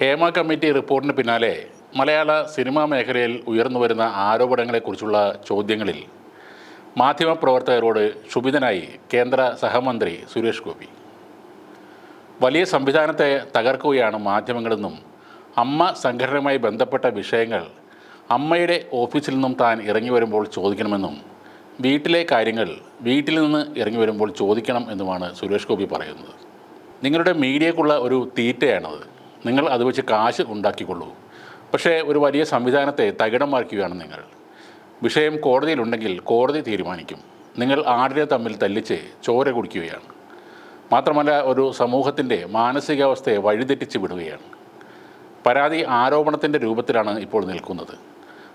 Hema committee റിപ്പോർട്ടിന് പിന്നാലെ മലയാള cinema മേഖലയിൽ ഉയർന്നു വരുന്ന ആരോപണങ്ങളെക്കുറിച്ചുള്ള ചോദ്യങ്ങളിൽ മാധ്യമപ്രവർത്തകരോട് ക്ഷുഭിതനായി കേന്ദ്ര സഹമന്ത്രി സുരേഷ് ഗോപി. വലിയ സംവിധാനത്തെ തകർക്കുകയാണ് മാധ്യമങ്ങളെന്നും അമ്മ സംഘടനയുമായി ബന്ധപ്പെട്ട വിഷയങ്ങൾ അമ്മയുടെ ഓഫീസിൽ നിന്നും താൻ ഇറങ്ങി വരുമ്പോൾ ചോദിക്കണമെന്നും വീട്ടിലെ കാര്യങ്ങൾ വീട്ടിൽ നിന്ന് ഇറങ്ങി വരുമ്പോൾ ചോദിക്കണം എന്നുമാണ് സുരേഷ് ഗോപി പറയുന്നത്. നിങ്ങളുടെ മീഡിയക്കുള്ള ഒരു തീറ്റയാണത്. നിങ്ങൾ അത് വെച്ച് കാശ് ഉണ്ടാക്കിക്കൊള്ളൂ. പക്ഷേ ഒരു വലിയ സംവിധാനത്തെ തകിടം മറിക്കുകയാണ് നിങ്ങൾ. വിഷയം കോടതിയിലുണ്ടെങ്കിൽ കോടതി തീരുമാനിക്കും. നിങ്ങൾ ആടിനെ തമ്മിൽ തല്ലിച്ച് ചോര കുടിക്കുകയാണ്. മാത്രമല്ല ഒരു സമൂഹത്തിന്റെ മാനസികാവസ്ഥയെ വഴിതെറ്റിച്ച് വിടുകയാണ്. പരാതി ആരോപണത്തിന്റെ രൂപത്തിലാണ് ഇപ്പോൾ നിൽക്കുന്നത്.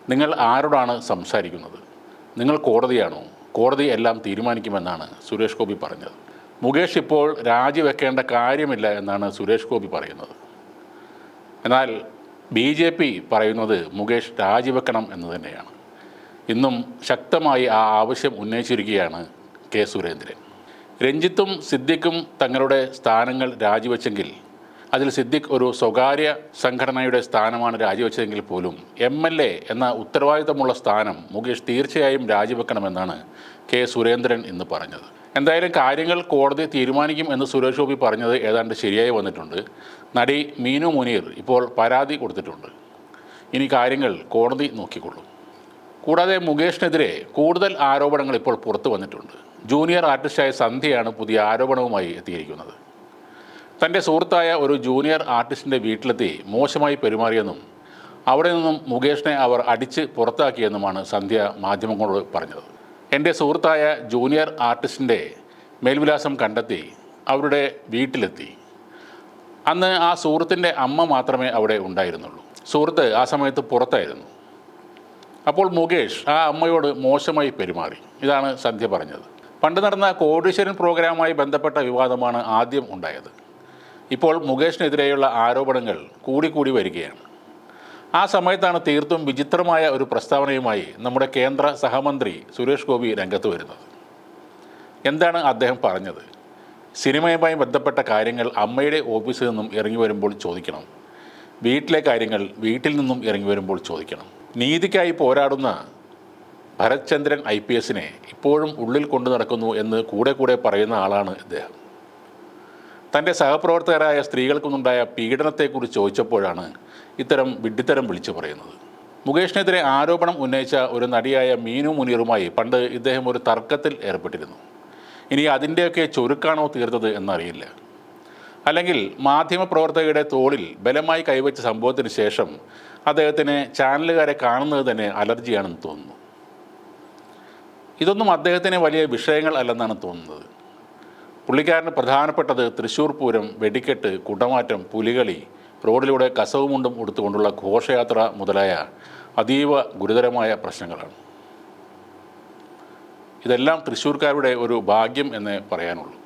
നിങ്ങൾ ആരോടാണ് സംസാരിക്കുന്നത്? നിങ്ങൾ കോടതിയാണോ? കോടതി എല്ലാം തീരുമാനിക്കുമെന്നാണ് സുരേഷ് ഗോപി പറഞ്ഞത്. മുകേഷ് ഇപ്പോൾ രാജിവെക്കേണ്ട കാര്യമില്ല എന്നാണ് സുരേഷ് ഗോപി പറയുന്നത്. എന്നാൽ ബി ജെ പി പറയുന്നത് മുകേഷ് രാജിവെക്കണം എന്ന് തന്നെയാണ്. ഇന്നും ശക്തമായി ആ ആവശ്യം ഉന്നയിച്ചിരിക്കുകയാണ് കെ സുരേന്ദ്രൻ. രഞ്ജിത്തും സിദ്ദിഖും തങ്ങളുടെ സ്ഥാനങ്ങൾ രാജിവെച്ചെങ്കിൽ അതിൽ സിദ്ദിഖ് ഒരു സ്വകാര്യ സംഘടനയുടെ സ്ഥാനമാണ് രാജിവെച്ചതെങ്കിൽ പോലും എം എൽ എ എന്ന ഉത്തരവാദിത്തമുള്ള സ്ഥാനം മുകേഷ് തീർച്ചയായും രാജിവെക്കണമെന്നാണ് കെ സുരേന്ദ്രൻ ഇന്ന് പറഞ്ഞത്. എന്തായാലും കാര്യങ്ങൾ കോടതി തീരുമാനിക്കും എന്ന് സുരേഷ് ഗോപി പറഞ്ഞത് ഏതാണ്ട് ശരിയായി വന്നിട്ടുണ്ട്. നടി മീനു മുനീർ ഇപ്പോൾ പരാതി കൊടുത്തിട്ടുണ്ട്. ഇനി കാര്യങ്ങൾ കോടതി നോക്കിക്കൊള്ളും. കൂടാതെ മുകേഷിനെതിരെ കൂടുതൽ ആരോപണങ്ങൾ ഇപ്പോൾ പുറത്തു വന്നിട്ടുണ്ട്. ജൂനിയർ ആർട്ടിസ്റ്റായ സന്ധ്യയാണ് പുതിയ ആരോപണവുമായി എത്തിയിരിക്കുന്നത്. തന്റെ സുഹൃത്തായ ഒരു ജൂനിയർ ആർട്ടിസ്റ്റിന്റെ വീട്ടിലെത്തി മോശമായി പെരുമാറിയെന്നും അവിടെ നിന്നും മുകേഷിനെ അവർ അടിച്ച് പുറത്താക്കിയെന്നുമാണ് സന്ധ്യ മാധ്യമങ്ങളോട് പറഞ്ഞത്. എന്റെ സുഹൃത്തായ ജൂനിയർ ആർട്ടിസ്റ്റിന്റെ മേൽവിലാസം കണ്ടെത്തി അവരുടെ വീട്ടിലെത്തി. അന്ന് ആ സുഹൃത്തിന്റെ അമ്മ മാത്രമേ അവിടെ ഉണ്ടായിരുന്നുള്ളൂ. സുഹൃത്ത് ആ സമയത്ത് പുറത്തായിരുന്നു. അപ്പോൾ മുകേഷ് ആ അമ്മയോട് മോശമായി പെരുമാറി. ഇതാണ് സന്ധ്യ പറഞ്ഞത്. പണ്ട് നടന്ന കോടീശ്വരൻ പ്രോഗ്രാമുമായി ബന്ധപ്പെട്ട വിവാദമാണ് ആദ്യം ഉണ്ടായത്. ഇപ്പോൾ മുകേഷിനെതിരെയുള്ള ആരോപണങ്ങൾ കൂടിക്കൂടി വരികയാണ്. ആ സമയത്താണ് തീർത്തും വിചിത്രമായ ഒരു പ്രസ്താവനയുമായി നമ്മുടെ കേന്ദ്ര സഹമന്ത്രി സുരേഷ് ഗോപി രംഗത്ത് വരുന്നത്. എന്താണ് അദ്ദേഹം പറഞ്ഞത്? സിനിമയുമായി ബന്ധപ്പെട്ട കാര്യങ്ങൾ അമ്മയുടെ ഓഫീസിൽ നിന്നും ഇറങ്ങി വരുമ്പോൾ ചോദിക്കണം. വീട്ടിലെ കാര്യങ്ങൾ വീട്ടിൽ നിന്നും ഇറങ്ങി വരുമ്പോൾ ചോദിക്കണം. നീതിക്കായി പോരാടുന്ന ഭരത്ചന്ദ്രൻ ഐ പി എസിനെ ഇപ്പോഴും ഉള്ളിൽ കൊണ്ടു നടക്കുന്നു എന്ന് കൂടെ കൂടെ പറയുന്ന ആളാണ് ഇദ്ദേഹം. തന്റെ സഹപ്രവർത്തകരായ സ്ത്രീകൾക്കൊന്നുണ്ടായ പീഡനത്തെക്കുറിച്ച് ചോദിച്ചപ്പോഴാണ് ഇത്തരം വിഡ്ഢിത്തരം വിളിച്ചു പറയുന്നത്. മുകേഷിനെതിരെ ആരോപണം ഉന്നയിച്ച ഒരു നടിയായ മീനു മുനീറുമായി പണ്ട് ഇദ്ദേഹം ഒരു തർക്കത്തിൽ ഏർപ്പെട്ടിരുന്നു. ഇനി അതിന്റെയൊക്കെ ചുരുക്കാണോ തീർത്തത് എന്നറിയില്ല. അല്ലെങ്കിൽ മാധ്യമപ്രവർത്തകരുടെ തോളിൽ ബലമായി കൈവച്ച സംഭവത്തിന് ശേഷം അദ്ദേഹത്തിന് ചാനലുകാരെ കാണുന്നത് തന്നെ അലർജിയാണെന്ന് തോന്നുന്നു. ഇതൊന്നും അദ്ദേഹത്തിന് വലിയ വിഷയങ്ങൾ അല്ലെന്നാണ് തോന്നുന്നത്. പുള്ളിക്കാരന് പ്രധാനപ്പെട്ടത് തൃശ്ശൂർ പൂരം വെടിക്കെട്ട് കുടമാറ്റം പുലികളി റോഡിലൂടെ കസവുമുണ്ടും ഉടുത്തുകൊണ്ടുള്ള ഘോഷയാത്ര മുതലായ അതീവ ഗുരുതരമായ പ്രശ്നങ്ങളാണ്. ഇതെല്ലാം തൃശ്ശൂർക്കാരുടെ ഒരു ഭാഗ്യം എന്നേ പറയാനുള്ളൂ.